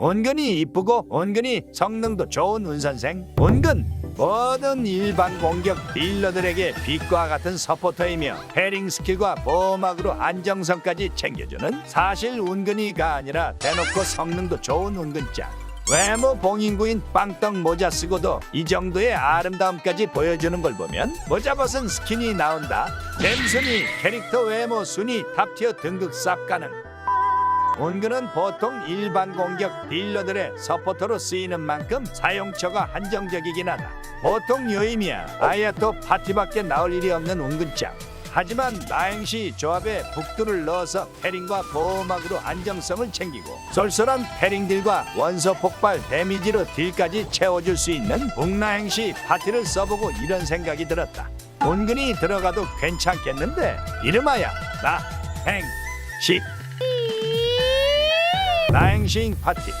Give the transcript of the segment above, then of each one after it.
은근히 이쁘고 은근히 성능도 좋은 운선생. 은근 모든 일반 공격 딜러들에게 빛과 같은 서포터이며 패링 스킬과 보호막으로 안정성까지 챙겨주는 사실 은근히가 아니라 대놓고 성능도 좋은 은근짱 외모 봉인구인 빵떡 모자 쓰고도 이 정도의 아름다움까지 보여주는 걸 보면 모자 벗은 스킨이 나온다. 잼순이 캐릭터 외모 순위 탑티어 등급 쌉 가능 온근은 보통 일반 공격 딜러들의 서포터로 쓰이는 만큼 사용처가 한정적이긴 하다. 보통 요임이야 아야또 파티밖에 나올 일이 없는 운근장. 하지만 나행시 조합에 북두를 넣어서 패링과 보호막으로 안정성을 챙기고 쏠쏠한 패링들과 원소 폭발 데미지로 딜까지 채워줄 수 있는 북나행시 파티를 써보고 이런 생각이 들었다. 은근히 들어가도 괜찮겠는데 이름하야 나행시 나행시잉 파티.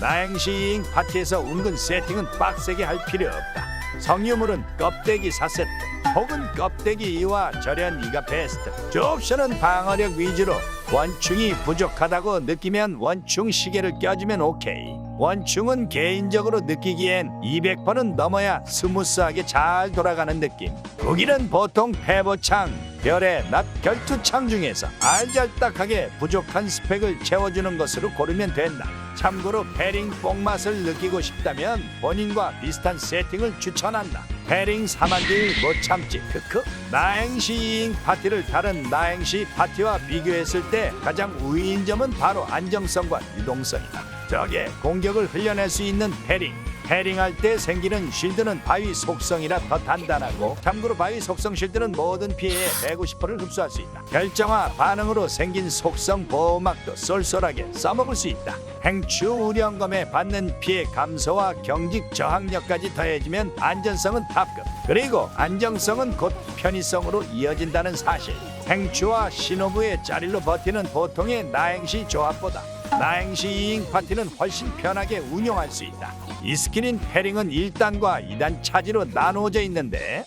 나행시잉 파티에서 은근 세팅은 빡세게 할 필요 없다. 성유물은 껍데기 4세트 혹은 껍데기 2와 절연 2가 베스트. 주 옵션은 방어력 위주로 원충이 부족하다고 느끼면 원충 시계를 껴주면 오케이. 원충은 개인적으로 느끼기엔 200번은 넘어야 스무스하게 잘 돌아가는 느낌. 독일은 보통 패보창 별의 낮 결투창 중에서 알잘딱하게 부족한 스펙을 채워주는 것으로 고르면 된다. 참고로 패링 뽕맛을 느끼고 싶다면 본인과 비슷한 세팅을 추천한다. 패링 사만딜 못 참지 크크 나행시잉 파티를 다른 나행시 파티와 비교했을 때 가장 우위인 점은 바로 안정성과 유동성이다. 적의 공격을 흘려낼 수 있는 패링 패링할 때 생기는 쉴드는 바위 속성이라 더 단단하고 참고로 바위 속성 쉴드는 모든 피해의 150%를 흡수할 수 있다. 결정화 반응으로 생긴 속성 보호막도 쏠쏠하게 써먹을 수 있다. 행추 우령검에 받는 피해 감소와 경직 저항력까지 더해지면 안전성은 탑급 그리고 안정성은 곧 편의성으로 이어진다는 사실 행추와 신호부의 자릴로 버티는 보통의 나행시 조합보다 나행시 이잉 파티는 훨씬 편하게 운용할 수 있다. 이 스킬인 패링은 1단과 2단 차지로 나누어져 있는데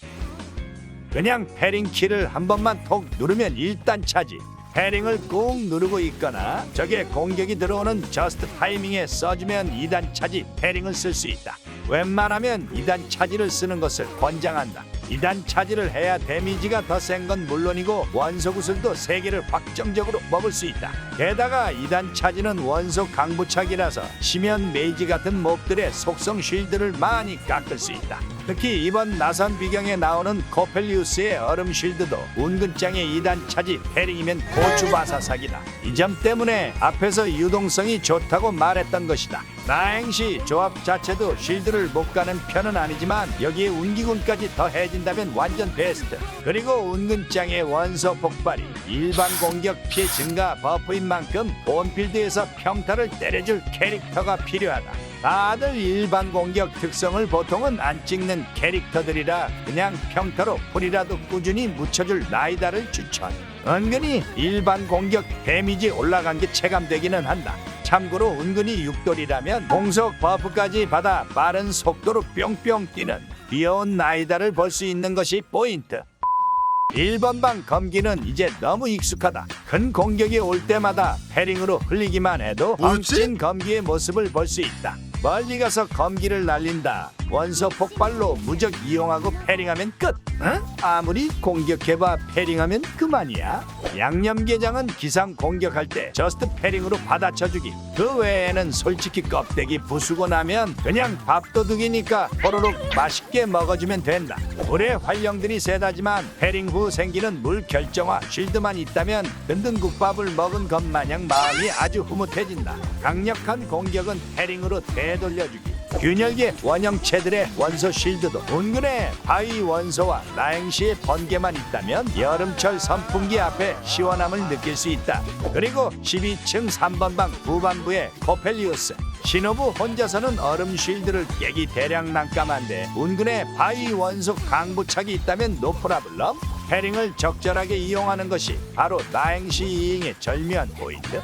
그냥 패링 키를 한 번만 톡 누르면 1단 차지 패링을 꾹 누르고 있거나 적의 공격이 들어오는 저스트 타이밍에 써주면 2단 차지 패링을 쓸 수 있다. 웬만하면 2단 차지를 쓰는 것을 권장한다. 2단 차지를 해야 데미지가 더 센 건 물론이고 원소 구슬도 3개를 확정적으로 먹을 수 있다. 게다가 2단 차지는 원소 강부착이라서 심연 메이지 같은 몹들의 속성 쉴드를 많이 깎을 수 있다. 특히 이번 나선 비경에 나오는 코펠리우스의 얼음 쉴드도 운근장의 2단 차지 패링이면 고추바사삭이다. 이 점 때문에 앞에서 유동성이 좋다고 말했던 것이다. 나행시 조합 자체도 쉴드를 못 가는 편은 아니지만 여기에 운기군까지 더해진다면 완전 베스트. 그리고 운근장의 원소 폭발이 일반 공격 피해 증가 버프인 만큼 본필드에서 평타를 때려줄 캐릭터가 필요하다. 다들 일반 공격 특성을 보통은 안 찍는 캐릭터들이라 그냥 평타로 풀이라도 꾸준히 묻혀줄 라이다를 추천. 은근히 일반 공격 데미지 올라간 게 체감되기는 한다. 참고로 은근히 육돌이라면 공속 버프까지 받아 빠른 속도로 뿅뿅 뛰는 귀여운 나이다를 볼 수 있는 것이 포인트. 1번 방 검기는 이제 너무 익숙하다. 큰 공격이 올 때마다 패링으로 흘리기만 해도? 엉친 검기의 모습을 볼 수 있다. 멀리 가서 검기를 날린다. 원소 폭발로 무적 이용하고 패링하면 끝. 응? 아무리 공격해봐 패링하면 그만이야. 양념게장은 기상 공격할 때 저스트 패링으로 받아쳐주기. 그 외에는 솔직히 껍데기 부수고 나면 그냥 밥도둑이니까 호로록 맛있게 먹어주면 된다. 물의 활용들이 세다지만 패링 후 생기는 물 결정화 쉴드만 있다면 든든 국밥을 먹은 것 마냥 마음이 아주 흐뭇해진다. 강력한 공격은 패링으로 되돌려주기. 균열계 원형체들의 원소 쉴드도 은근해 바위 원소와 나행시의 번개만 있다면 여름철 선풍기 앞에 시원함을 느낄 수 있다. 그리고 12층 3번방 후반부의 코펠리우스 신호부 혼자서는 얼음 쉴드를 깨기 대량 난감한데 은근해 바위 원소 강부착이 있다면 노프라블럼 패링을 적절하게 이용하는 것이 바로 나행시 이잉의 절묘한 포인트.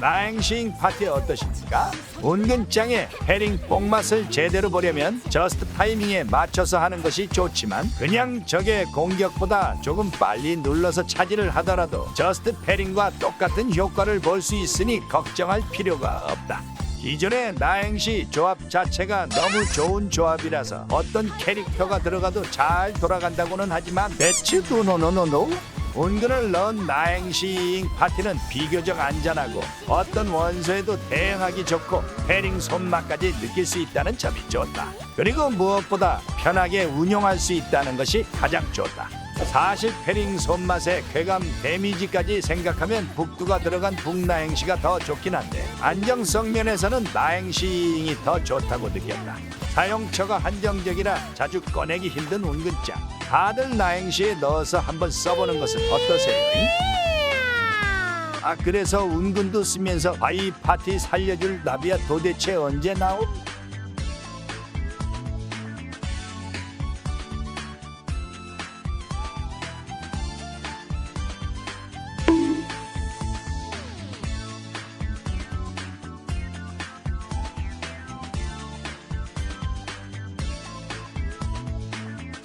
나행시잉 파티 어떠십니까? 은근짱의 해링 뽕맛을 제대로 보려면 저스트 타이밍에 맞춰서 하는 것이 좋지만 그냥 적의 공격보다 조금 빨리 눌러서 차지를 하더라도 저스트 패링과 똑같은 효과를 볼 수 있으니 걱정할 필요가 없다. 기존의 나행시 조합 자체가 너무 좋은 조합이라서 어떤 캐릭터가 들어가도 잘 돌아간다고는 하지만 배치 노노노노노 은근을 넣은 나행시잉 파티는 비교적 안전하고 어떤 원소에도 대응하기 좋고 패링 손맛까지 느낄 수 있다는 점이 좋다. 그리고 무엇보다 편하게 운용할 수 있다는 것이 가장 좋다. 사실 패링 손맛의 쾌감 데미지까지 생각하면 북두가 들어간 북나행시가 더 좋긴 한데 안정성 면에서는 나행시잉이 더 좋다고 느꼈다. 사용처가 한정적이라 자주 꺼내기 힘든 운근장. 다들 나행시에 넣어서 한번 써보는 것은 어떠세요? 아 그래서 운근도 쓰면서 바이 파티 살려줄 나비야 도대체 언제 나옴?